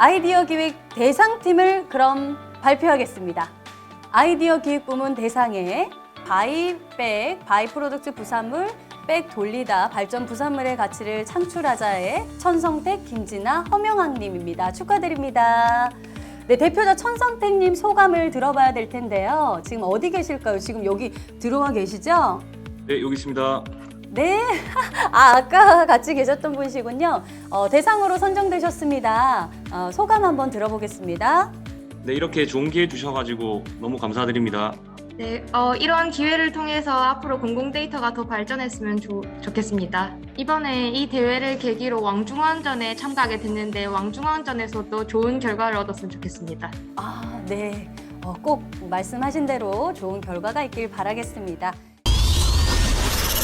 아이디어 기획 대상팀을 그럼 발표하겠습니다. 아이디어 기획 부문 대상에 바이백, 바이프로덕트 부산물, 백 돌리다 발전 부산물의 가치를 창출하자의 천성택, 김진아, 허명학님입니다. 축하드립니다. 네, 대표자 천성택님 소감을 들어봐야 될 텐데요. 지금 어디 계실까요? 지금 여기 들어와 계시죠? 네, 여기 있습니다. 네. 아, 아까 같이 계셨던 분이시군요. 어, 대상으로 선정되셨습니다. 어, 소감 한번 들어보겠습니다. 네, 이렇게 좋은 기회 주셔가지고 너무 감사드립니다. 네, 어, 이런 기회를 통해서 앞으로 공공 데이터가 더 발전했으면 좋, 좋겠습니다. 이번에 이 대회를 계기로 왕중왕전에 참가하게 됐는데 왕중왕전에서도 좋은 결과를 얻었으면 좋겠습니다. 아, 네. 어, 꼭 말씀하신 대로 좋은 결과가 있길 바라겠습니다.